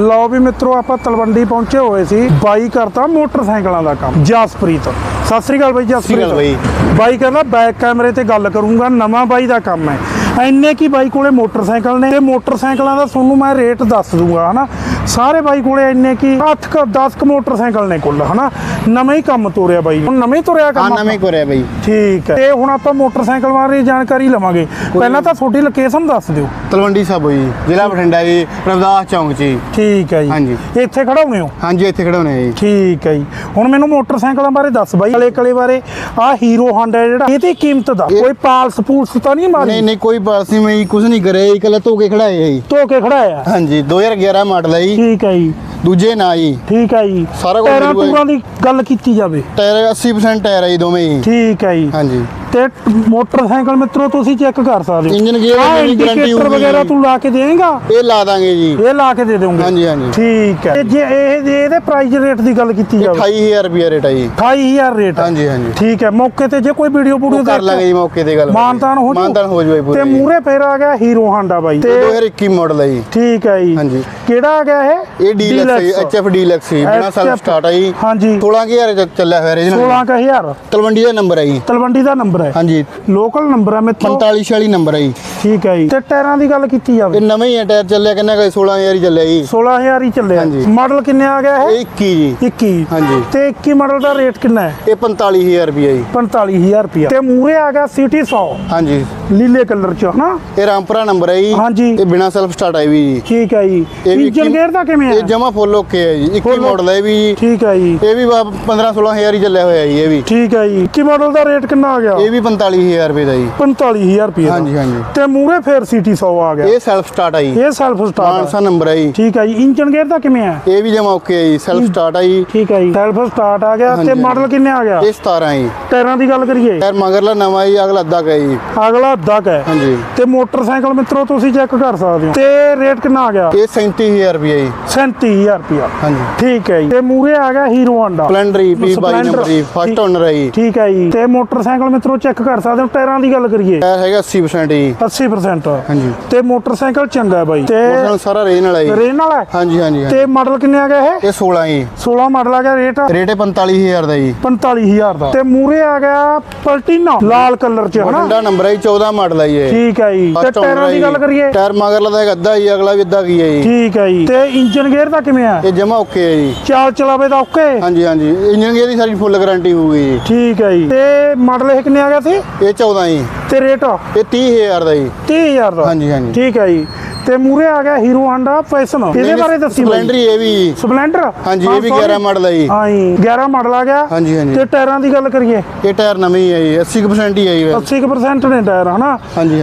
ਲਓ ਵੀ ਮਿੱਤਰੋ ਆਪਾਂ ਤਲਵੰਡੀ ਪਹੁੰਚੇ ਹੋਏ ਸੀ ਬਾਈ ਕਰਤਾ ਮੋਟਰਸਾਈਕਲਾਂ ਦਾ ਕੰਮ ਜਸਪ੍ਰੀਤ। ਸਤਿ ਸ੍ਰੀ ਅਕਾਲ ਬਾਈ ਜਸਪ੍ਰੀਤ ਅਕਾਲ ਬਾਈ। ਬਾਈ ਕਹਿੰਦਾ ਬੈਕ ਕੈਮਰੇ ਤੇ ਗੱਲ ਕਰੂੰਗਾ ਨਵਾਂ ਬਾਈ ਦਾ ਕੰਮ ਹੈ। ਇੰਨੇ ਕੀ ਬਾਈ ਕੋਲੇ ਮੋਟਰਸਾਈਕਲ ਨੇ ਤੇ ਮੋਟਰਸਾਈਕਲਾਂ ਦਾ ਤੁਹਾਨੂੰ ਮੈਂ ਰੇਟ ਦੱਸ ਦੂੰਗਾ ਹਨਾ? ਸਾਰੇ ਬਾਈ ਕੋਲੇ ਇੰਨੇ ਕੀ 8 ਕ 10 ਕ ਮੋਟਰਸਾਈਕਲ ਨੇ ਕੁੱਲ ਹਨਾ? ਨਵਾਂ ਹੀ ਕੰਮ ਤੋਰਿਆ ਬਾਈ ਹੁਣ ਨਵੇਂ ਤੁਰਿਆ ਹਾਂ ਕੰਮ ਨਵੇਂ ਕੋਰਿਆ ਬਈ। ਠੀਕ ਹੈ। ਤੇ ਹੁਣ ਆਪਾਂ ਮੋਟਰਸਾਈਕਲ ਬਾਰੇ ਜਾਣਕਾਰੀ ਲਵਾਂਗੇ। ਪਹਿਲਾਂ ਤਾਂ ਤੁਹਾਡੀ ਲੋਕੇਸ਼ਨ ਦੱਸ ਦਿਓ। ਤਲਵੰਡੀ ਸਾਬੋ ਜੀ ਜ਼ਿਲ੍ਹਾ ਬਠਿੰਡਾ ਜੀ ਰਵਦਾਸ ਚੌਂਕ ਜੀ। ਠੀਕ ਹੈ ਜੀ। ਹਾਂਜੀ। ਇੱਥੇ ਖੜਾਉਣੇ ਹੋ? ਹਾਂਜੀ ਇੱਥੇ ਖੜਾਉਣੇ ਆ ਜੀ। ਠੀਕ ਹੈ ਜੀ। ਹੁਣ ਮੈਨੂੰ ਮੋਟਰਸਾਈਕਲਾਂ ਬਾਰੇ ਦੱਸ ਬਾਈ। ਕਲੇ ਕਲੇ ਬਾਰੇ ਆ ਹੀਰੋ ਹਾਂਡਾ ਜਿਹੜਾ ਇਹਦੀ ਕੀਮਤ ਦਾ। ਇਹ- ਕੋਈ ਪਾਲਸ ਪੂਲਸ ਤਾਂ ਨਹੀਂ ਨਹੀਂ ਮਾਰੀ ਨਹੀਂ ਕੋਈ ਪਾਸ ਨਹੀਂ ਮੈਂ ਕੁਝ ਨਹੀਂ ਕਰਿਆ ਜੀ ਕੱਲਾ ਧੋ ਕੇ ਖੜਾਏ ਆ ਜੀ। ਧੋ ਕੇ ਖੜਾਇਆ? ਹਾਂਜੀ 2011 ਮਾਡਲ ਹੈ ਜੀ। ਠੀਕ ਹੈ ਜੀ। ਦੂਜੇ ਨਾ ਜੀ। ਠੀਕ ਹੈ ਜੀ। ਸਾਰਾ ਕੁਝ ਟਾਇਰਾਂ ਮਿਲੂਗਾ ਜੀ। ਟੂਰਾਂ ਦੀ ਗੱਲ ਕੀਤੀ ਜਾਵੇ। ਟਾਇਰ 80% ਟਾਇਰ ਹੈ ਜੀ ਦੋਵੇਂ ਠੀਕ ਹੈ ਜੀ। ਹਾਂਜੀ। ਤੇ ਮੋਟਰਸਾਈਕਲ ਮਿੱਤਰੋ ਤੁਸੀਂ ਚੈੱਕ ਕਰ ਸਕਦੇ ਹੋ। ਇੰਜਨ ਗੇਅਰ ਦੀ ਗਾਰੰਟੀ ਹੋਊਗੀ ਵਗੈਰਾ ਤੂੰ ਲਾ ਕੇ ਦੇਂਗਾ ਇਹ ਲਾ ਦਾਂਗੇ ਜੀ। ਇਹ ਲਾ ਕੇ ਦੇ ਦੇਉਂਗੇ। ਹਾਂਜੀ, ਹਾਂਜੀ। ਠੀਕ ਹੈ। ਤੇ ਜੇ ਇਹ ਇਹਦੇ ਪ੍ਰਾਈਸ ਰੇਟ ਦੀ ਗੱਲ ਕੀਤੀ ਜਾਵੇ। 28000 ਰੁਪਿਆ ਰੇਟ ਹੈ ਜੀ। 28000 ਰੇਟ। ਹਾਂਜੀ ਹਾਂਜੀ। ਠੀਕ ਹੈ। ਮੌਕੇ ਤੇ ਜੇ ਕੋਈ ਵੀਡੀਓ ਵੀਡੀਓ ਕਰ ਲਾਂਗੇ ਜੀ ਮੌਕੇ ਤੇ ਗੱਲ ਮਾਨਤਾਨ ਹੋ ਜੂ। ਮਾਨਤਾਨ ਹੋ ਜੂ ਪੂਰੇ। ਤੇ ਮੂਰੇ ਫੇਰ ਆ ਗਿਆ ਹੀਰੋ ਹਾਂਡਾ ਬਾਈ। ਤੇ 2021 ਮਾਡਲ ਹੈ ਜੀ। ਠੀਕ ਹੈ ਜੀ। ਹਾਂਜੀ। ਕਿਹੜਾ ਆ ਗਿਆ ਇਹ? ਇਹ ਡੀਲਕਸ ਐਚਐਫ ਡੀਲਕਸ ਜੀ ਬਿਨਾ ਸੈਲਫ ਸਟਾਰਟ ਹੈ ਜੀ। ਹਾਂਜੀ। 16000 ਚ ਚੱਲਿਆ ਹੋਇਆ ਰੀਜਨਲ 16000 ਤਲਵੰਡੀ ਦਾ ਨੰਬਰ ਹੈ ਜੀ। ਤਲਵੰਡੀ ਦਾ ਨੰਬਰ ਹੈ? ਹਾਂਜੀ। ਲੋਕਲ ਨੰਬਰ ਹੈ ਮਿੱਤਰੋ 4546 ਨੰਬਰ ਹੈ ਜੀ। ਠੀਕ ਹੈ ਜੀ। ਤੇ ਟਾਇਰਾਂ ਦੀ ਗੱਲ ਕੀਤੀ ਇਹ ਜਾਵੇ ਨਵੇਂ ਹੀ ਹੈ ਟਾਇਰ ਚੱਲਿਆ ਕਿੰਨਾ ਕੁ? 16000 ਹੀ ਚੱਲਿਆ ਜੀ। 16000 ਹੀ ਚੱਲਿਆ। ਹਾਂਜੀ। ਮਾਡਲ ਕਿੰਨੇ ਆ ਗਿਆ ਇਹ? ਇਹ 21 ਜੀ। 21 ਹਾਂਜੀ। ਤੇ 21 ਮਾਡਲ ਦਾ ਰੇਟ ਕਿੰਨਾ ਹੈ? ਇਹ 45000 ਰੁਪਏ ਜੀ। 45000 ਰੁਪਇਆ ਤੇ ਮੂਰੇ ਆ ਗਿਆ ਸਿਟੀ 100 ਹਾਂਜੀ। ਲੀਲੇ ਕਲਰ ਚ ਹਨਾ? ਇਹ ਰਾਮਪੁਰਾ ਨੰਬਰ ਹੈ ਜੀ। ਹਾਂਜੀ। ਇਹ ਬਿਨਾ ਸੈਲਫ ਸਟਾਰਟ ਹੈ ਵੀ ਜੀ। ਠੀਕ ਹੈ ਜੀ। ਇਹ ਵੀ ਇੰਜਨ ਇੱਕੀ- ਗੇਅਰ ਦਾ ਕਿਵੇਂ ਇਹ ਜਮਾ ਫੁੱਲ ਓਕੇ ਹੈ ਜੀ। 21 Full ਮਾਡਲ ਹੈ ਵੀ ਜੀ। ਠੀਕ ਹੈ ਜੀ। ਇਹ ਵੀ 15 16000 ਹੀ ਚੱਲਿਆ ਹੋਇਆ ਜੀ ਇਹ ਵੀ। ਠੀਕ ਹੈ ਜੀ। 21 ਮਾਡਲ ਦਾ ਰੇਟ ਕਿੰਨਾ ਆ ਗਿਆ? ਇਹ ਵੀ 45000 ਰੁਪਏ ਦਾ ਜੀ। 45000 ਰੁਪਏ ਹਾਂਜੀ, ਹਾਂਜੀ। ਤੇ ਮੂਰੇ ਫੇਰ ਸਿਟੀ 100 ਆ ਗਿਆ। ਇਹ ਸੈਲਫ ਸਟਾਰਟ ਜੀ। ਇਹ ਸੈਲਫ ਸਟਾਰਟ ਮਾਨਸਾ ਨੰਬਰ ਜੀ। ਠੀਕ ਹੈ ਜੀ। ਇੰਜਨ ਗੇਅਰ ਦਾ ਕਿਵੇਂ ਹੈ ਇਹ ਵੀ ਜਮਾ ਓਕੇ ਜੀ। ਸੈਲਫ ਸਟਾਰਟ ਜੀ। ਠੀਕ ਹੈ ਜੀ। ਸੈਲਫ ਸਟਾਰਟ ਆ ਗਿਆ ਤੇ। ਮਾਡਲ ਕਿੰਨੇ ਆ ਗਿਆ? ਇਹ 17 ਹੈ ਜੀ। ਟਾਇਰਾਂ ਦੀ ਗੱਲ ਕਰੀਏ। ਟਾਇਰ ਮਗਰਲਾ ਨਵਾਂ ਜੀ ਅਗਲਾ ਅੱਧਾ ਕੁ ਜੀ। ਅਗਲਾ ਅੱਧਾ ਕੁ ਹਾਂਜੀ। ਤੇ ਮੋਟਰਸਾਈਕਲ ਮਿੱਤਰੋ ਤੁਸੀਂ ਚੈੱਕ ਕਰ ਸਕਦੇ ਹੋ। ਤੇ ਰੇਟ ਕਿੰਨਾ ਆ ਗਿਆ? ਇਹ 37000 ਰੁਪਏ ਜੀ। 37000 ਰੁਪਇਆ। ਹਾਂਜੀ। ਠੀਕ ਹੈ ਜੀ। ਤੇ ਮੂਰੇ ਆ ਗਿਆ ਹੀਰੋ ਹਾਂਡਾ ਸਪਲੈਂਡਰ ਜੀ ਪੀ 22 Splendor। ਨੰਬਰ ਜੀ ਫਸਟ ਓਨਰ ਹੈ ਜੀ। ਠੀਕ ਹੈ ਜੀ। ਤੇ ਮੋਟਰਸਾਈਕਲ ਮਿੱਤਰੋ ਚੈੱਕ ਕਰ ਸਕਦੇ ਹੋ। ਟਾਇਰਾਂ ਦੀ ਗੱਲ ਕਰੀਏ। ਟਾਇਰ ਹੈਗਾ 80% ਜੀ। 80% ਹਾਂਜੀ। ਤੇ ਮੋਟਰਸਾਈਕਲ ਚੰਗਾ ਹੈ ਬਾਈ। ਤੇ ਮੋਟਰਸਾਈਕਲ ਸਾਰਾ ਰੇਨ ਵਾਲਾ ਜੀ। ਰੇਨ ਵਾਲਾ ਹੈ? ਹਾਂਜੀ ਹਾਂਜੀ। ਤੇ ਮਾਡਲ ਕਿੰਨੇ ਆ ਗਿਆ ਇਹ? ਇਹ 16 ਜੀ। 16 ਮਾਡਲ ਆ ਗਿਆ ਰੇਟ ਰੇਟ ਹੈ 45000 ਦਾ ਜੀ। 45000 ਦਾ। ਤੇ ਮੂਰੇ ਆ ਗਿਆ ਪਲਟੀਨਾ ਲਾਲ ਕਲਰ ਚ ਹਨਾ ਬਠਿੰਡਾ ਨੰਬਰ ਹੈ ਜੀ 14 ਮਾਡਲ ਹੈ ਇਹ। ਠੀਕ ਹੈ ਜੀ। ਤੇ ਟਾਇਰਾਂ ਹੈ ਦੀ। ਗੱਲ ਕਰੀਏ। ਟਾਇਰ ਮਗਰਲਾ ਦਾ ਅੱਧਾ ਜੀ ਅਗਲਾ ਵੀ ਅੱਧਾ ਕੀ ਹੈ ਜੀ। ਠੀਕ ਹੈ ਜੀ। ਤੇ ਇੰਜਨ ਗੇਅਰ ਦਾ ਕਿਵੇਂ ਆ ਇਹ ਜਮਾ ਓਕੇ ਹੈ ਜੀ। ਚਾਲ ਚਲਾਵੇ ਦਾ ਓਕੇ? ਹਾਂਜੀ ਹਾਂਜੀ। ਇੰਜਨ ਗੇਅਰ ਦੀ ਸਾਰੀ ਫੁੱਲ ਗਾਰੰਟੀ ਹੋਊਗੀ ਜੀ। ਠੀਕ ਹੈ ਜੀ। ਤੇ ਮਾਡਲ ਇਹ ਕਿੰਨੇ ਆ ਗਿਆ ਸੀ? ਇਹ 14 ਜੀ। ਤੇ ਰੇਟ? ਇਹ 30000 ਦਾ ਜੀ। 30000 ਦਾ ਹਾਂਜੀ, ਹਾਂਜੀ। ਠੀਕ ਹੈ ਜੀ ਤੇ ਮੂਰੇ ਆ ਗਿਆ ਹੀਰੋ ਹਾਂਡਾ ਫੈਸ਼ਨ ਇਹਦੇ ਬਾਰੇ ਦੱਸੀ। ਸਪਲੈਂਡਰ ਇਹ ਵੀ ਜੀ। ਸਪਲੈਂਡਰ ਹਾਂਜੀ ਇਹ ਵੀ sorry। 11 ਮਾਡਲ ਹੈ ਜੀ ਹਾਂ ਜੀ 11 ਮਾਡਲ ਆ ਗਿਆ ਹਾਂਜੀ, ਹਾਂਜੀ। ਤੇ ਟਾਇਰਾਂ ਦੀ ਗੱਲ ਕਰੀਏ ਇਹ ਟਾਇਰ ਨਵੇਂ ਹੀ ਹੈ ਜੀ 80% ਹੀ ਹੈ ਜੀ 80% ਨੇ ਟਾਇਰ ਹਨਾ।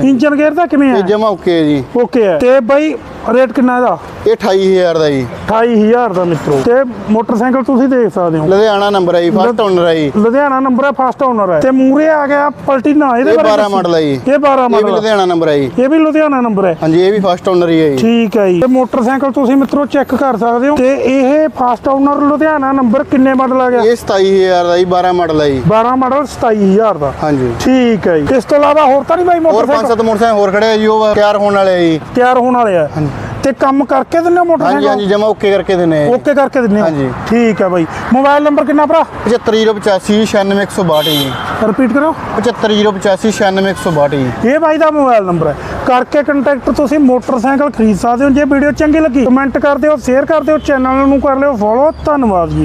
ਇੰਜਨ ਗੇਅਰ ਦਾ ਕਿਵੇਂ ਇਹ ਹੈ ਜਮਾ ਓਕੇ ਹੈ ਜੀ ਓਕੇ ਹੈ ਤੇ ਬਾਈ ਰੇਟ ਕਿੰਨਾ ਇਹਦਾ? ਇਹ 28000 ਦਾ ਜੀ। 28000 ਦਾ ਮਿੱਤਰੋ। ਤੇ ਮੋਟਰਸਾਈਕਲ ਤੁਸੀਂ ਦੇਖ ਸਕਦੇ ਹੋ। ਲੁਧਿਆਣਾ ਨੰਬਰ ਹੈ ਜੀ ਫਸਟ ਓਨਰ ਹੈ ਜੀ। ਲੁਧਿਆਣਾ ਨੰਬਰ ਹੈ ਫਸਟ ਓਨਰ ਹੈ ਤੇ ਮੂਰੇ ਆ ਗਿਆ ਪਲਟੀਨਾ ਇਹਦੇ ਇਹ ਬਾਰੇ 12 ਦੱਸੋ। ਮਾਡਲ ਹੈ ਜੀ। ਇਹ 12 ਇਹ ਵੀ ਮਾਡਲ। ਲੁਧਿਆਣਾ ਨੰਬਰ ਹੈ ਜੀ। ਇਹ ਵੀ ਲੁਧਿਆਣਾ ਨੰਬਰ ਹੈ ਹਾਂਜੀ ਇਹ ਵੀ ਫਸਟ ਓਨਰ ਹੀ ਹੈ ਜੀ। ਠੀਕ ਹੈ ਜੀ। ਤੇ ਮੋਟਰਸਾਈਕਲ ਤੁਸੀਂ ਮਿੱਤਰੋ ਚੈੱਕ ਕਰ ਸਕਦੇ ਹੋ। ਤੇ ਇਹ ਫਸਟ ਓਨਰ ਲੁਧਿਆਣਾ ਨੰਬਰ ਕਿੰਨੇ ਮਾਡਲ ਆ ਗਿਆ? ਇਹ 27000 ਦਾ ਜੀ 12 ਮਾਡਲ ਹੈ ਜੀ। 12 ਮਾਡਲ 27000 ਦਾ। ਹਾਂਜੀ। ਠੀਕ ਹੈ ਜੀ। ਇਸ ਤੋਂ ਇਲਾਵਾ ਹੋਰ ਤਾਂ ਨਹੀਂ ਬਾਈ ਹੋਰ ਪੰਜ ਮੋਟਰਸਾਈਕਲ ਸੱਤ ਮੋਟਰਸਾਈਕਲ? ਹੋਰ ਖੜੇ ਆ ਜੀ ਉਹ ਤਿਆਰ ਹੋਣ ਵਾਲੇ ਆ ਜੀ। ਤਿਆਰ ਹੋਣ ਵਾਲੇ ਆ। ਤੇ ਕੰਮ ਕਰਕੇ ਦਿੰਦੇ ਹੋ ਹਾਂਜੀ ਮੋਟਰਸਾਈਕਲ? ਹਾਂਜੀ ਜਮਾ ਓਕੇ ਕਰਕੇ ਦਿੰਨੇ ਆ ਓਕੇ ਕਰਕੇ ਦਿੰਦੇ ਹੋ? ਹਾਂਜੀ। ਠੀਕ ਹੈ ਬਾਈ। ਮੋਬਾਈਲ ਨੰਬਰ ਕਿੰਨਾ ਭਰਾ? 75085 96162 ਜੀ। ਰਿਪੀਟ ਕਰੋ 75085 96162 ਜੀ। ਇਹ ਬਾਈ ਦਾ ਮੋਬਾਈਲ ਨੰਬਰ ਹੈ। ਕਰਕੇ ਕੰਟੈਕਟ ਤੁਸੀਂ ਮੋਟਰਸਾਈਕਲ ਖਰੀਦ ਸਕਦੇ ਹੋ। ਜੇ ਵੀਡੀਓ ਚੰਗੀ ਲੱਗੀ ਕਮੈਂਟ ਕਰ ਦਿਓ ਸ਼ੇਅਰ ਕਰ ਦਿਓ ਚੈਨਲ ਨੂੰ ਕਰ ਲਿਓ ਫੋਲੋ ਧੰਨਵਾਦ ਜੀ।